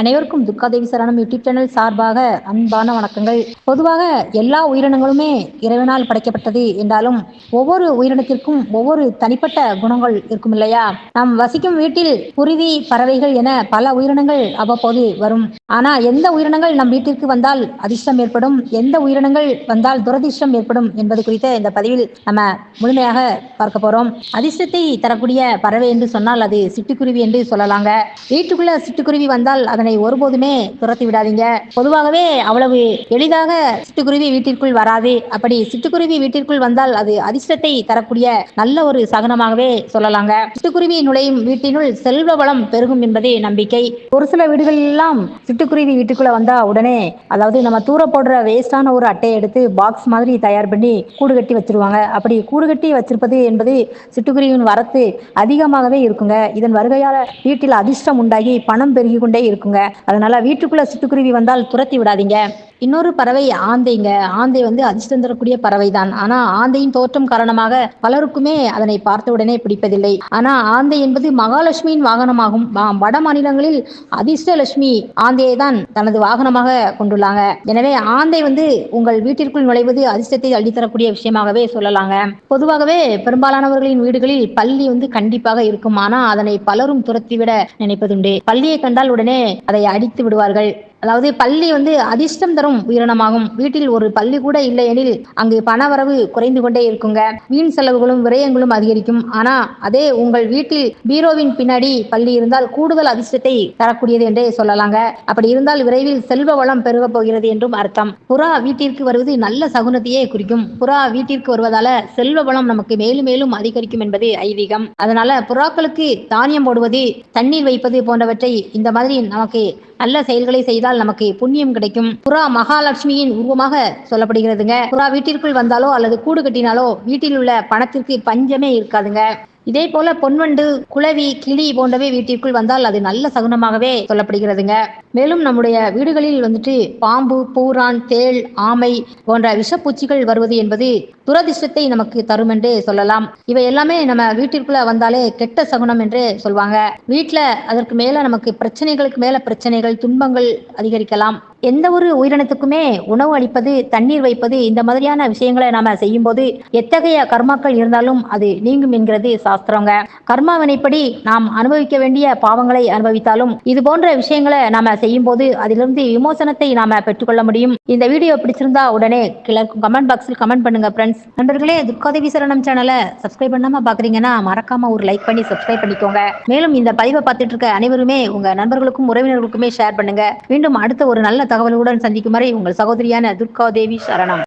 அனைவருக்கும் துர்காதேவி சரணம் YouTube channel சார்பாக அன்பான வணக்கங்கள். பொதுவாக எல்லா உயிரினங்களுமே இறைவனால் படைக்கப்பட்டது என்றாலும் ஒவ்வொரு உயிரினத்திற்கும் ஒவ்வொரு தனிப்பட்ட குணங்கள் இருக்கும் இல்லையா? நாம் வசிக்கும் வீட்டில் குருவி பறவைகள் என பல உயிரினங்கள் அவ்வப்போது வரும். ஆனா எந்த உயிரினங்கள் நம் வீட்டிற்கு வந்தால் அதிர்ஷ்டம் ஏற்படும்? எந்த உயிரினங்கள் வந்தால் துரதிர்ஷ்டம் ஏற்படும் என்பது குறித்த இந்த பதிவில் நம்ம முழுமையாக பார்க்க போறோம். அதிர்ஷ்டத்தை தரக்கூடிய பறவை என்று சொன்னால் அது சிட்டுக்குருவி என்று சொல்லலாங்க. வீட்டுக்குள்ள சிட்டுக்குருவி வந்தால் அதன் ஒருபோதுமே துரத்தி விடாதீங்க. பொதுவாகவே அவ்வளவு எளிதாக சிட்டுக்குருவி வீட்டிற்குள் வராது. அப்படி சிட்டுக்குருவி வீட்டிற்குள் வந்தால் அது அதிர்ஷ்டத்தை தரக்கூடிய நல்ல ஒரு சகனமாகவே சொல்லலாங்க. சிட்டுக்குருவி நுழையும் வீட்டினுள் செல்வ வளம் பெருகும் என்பதே நம்பிக்கை. ஒரு சில வீடுகளில் எல்லாம் சிட்டுக்குருவி வீட்டுக்குள்ள வந்தா உடனே அதாவது நம்ம தூர போடுற வேஸ்டான ஒரு அட்டையை எடுத்து பாக்ஸ் மாதிரி தயார் பண்ணி கூடு கட்டி வச்சிருவாங்க. அப்படி கூடு கட்டி வச்சிருப்பது என்பது சிட்டுக்குருவியின் வரத்து அதிகமாகவே இருக்குங்க. இதன் வருகையால வீட்டில் அதிர்ஷ்டம் உண்டாகி பணம் பெருகி கொண்டே இருக்குங்க. அதனால வீட்டுக்குள்ள சிட்டுக்குருவி வந்தால் துரத்தி விடாதீங்க. இன்னொரு பறவை ஆந்தைங்க. ஆந்தை வந்து அதிர்ஷ்டம் தரக்கூடிய பறவை தான் ஆனா ஆந்தையின் தோற்றம் காரணமாக பலருக்குமே அதனை பார்த்த உடனே பிடிப்பதில்லை. ஆனா ஆந்தை என்பது மகாலட்சுமியின் வாகனமாகும். வட மாநிலங்களில் அதிர்ஷ்டலட்சுமி ஆந்தையை தான் தனது வாகனமாக கொண்டுள்ளாங்க. எனவே ஆந்தை வந்து உங்கள் வீட்டிற்குள் நுழைவது அதிர்ஷ்டத்தை அள்ளித்தரக்கூடிய விஷயமாகவே சொல்லலாங்க. பொதுவாகவே பெரும்பாலானவர்களின் வீடுகளில் பள்ளி வந்து கண்டிப்பாக இருக்கும். ஆனா அதனை பலரும் துரத்திவிட நினைப்பதுண்டு. பள்ளியை கண்டால் உடனே அதை அடித்து விடுவார்கள். அதாவது பள்ளி வந்து அதிர்ஷ்டம் தரும் உயிரினமாகும். வீட்டில் ஒரு பள்ளி கூட இல்லை எனில் அங்கு பணவரவு குறைந்து கொண்டே இருக்குங்க. வீண் செலவுகளும் விரயங்களும் அதிகரிக்கும். ஆனா அதே உங்கள் வீட்டில் பீரோவின் பின்னாடி பள்ளி இருந்தால் கூடுதல் அதிர்ஷ்டத்தை தரக்கூடியது என்றே சொல்லலாங்க. அப்படி இருந்தால் விரைவில் செல்வ வளம் பெருகப் போகிறது என்றும் அர்த்தம். புறா வீட்டிற்கு வருவது நல்ல சகுனத்தையே குறிக்கும். புறா வீட்டிற்கு வருவதால செல்வ வளம் நமக்கு மேலும் மேலும் அதிகரிக்கும் என்பது ஐதீகம். அதனால புறாக்களுக்கு தானியம் போடுவது தண்ணீர் வைப்பது போன்றவற்றை இந்த மாதிரி நமக்கு நல்ல செயல்களை செய்தால் நமக்கு புண்ணியம் கிடைக்கும். புறா மகாலட்சுமியின் உருவமாக சொல்லப்படுகிறதுங்க. புறா வீட்டிற்குள் வந்தாலோ அல்லது கூடு கட்டினாலோ வீட்டில் உள்ள பணத்திற்கு பஞ்சமே இருக்காதுங்க. இதே போல பொன்வண்டு குளவி கிளி போன்றவை வீட்டிற்குள் வந்தால் அது நல்ல சகுனமாகவே சொல்லப்படுகிறதுங்க. மேலும் நம்முடைய வீடுகளில் வந்துட்டு பாம்பு பூரான் தேள் ஆமை போன்ற விஷப்பூச்சிகள் வருவது என்பது துரதிர்ஷ்டத்தை நமக்கு தரும் என்று சொல்லலாம். இவை எல்லாமே நம்ம வீட்டிற்குள்ள வந்தாலே கெட்ட சகுனம் என்று சொல்வாங்க. வீட்டுல அதற்கு மேல நமக்கு பிரச்சனைகளுக்கு மேல பிரச்சனைகள் துன்பங்கள் அதிகரிக்கலாம். எந்த ஒரு உயிரினத்துக்குமே உணவு அளிப்பது தண்ணீர் வைப்பது இந்த மாதிரியான விஷயங்களை நாம செய்யும் போது எத்தகைய கர்மாக்கள் இருந்தாலும் அது நீங்கும் என்கிறது சாஸ்திரங்க. கர்மா வினைப்படி நாம் அனுபவிக்க வேண்டிய பாவங்களை அனுபவித்தாலும் இது போன்ற விஷயங்களை நாம செய்யும்போது அதிலிருந்து விமோசனத்தை நாம பெற்றுக்கொள்ள முடியும். இந்த வீடியோ பிடிச்சிருந்தா உடனே கீழே கமெண்ட் பாக்ஸில் கமெண்ட் பண்ணுங்க ஃப்ரெண்ட்ஸ் நண்பர்களே துர்காதேவி சரணம் சேனலை சப்ஸ்கிரைப் பண்ணாம பாக்குறீங்கன்னா மறக்காம ஒரு லைக் பண்ணி சப்ஸ்கிரைப் பண்ணிக்கோங்க. மேலும் இந்த பதிவை பார்த்துட்டு இருக்க அனைவருமே உங்க நண்பர்களுக்கும் உறவினர்களுக்குமே ஷேர் பண்ணுங்க. மீண்டும் அடுத்த ஒரு நல்ல தகவலுடன் சந்திக்கும் வரை உங்கள் சகோதரியான துர்காதேவி சரணம்.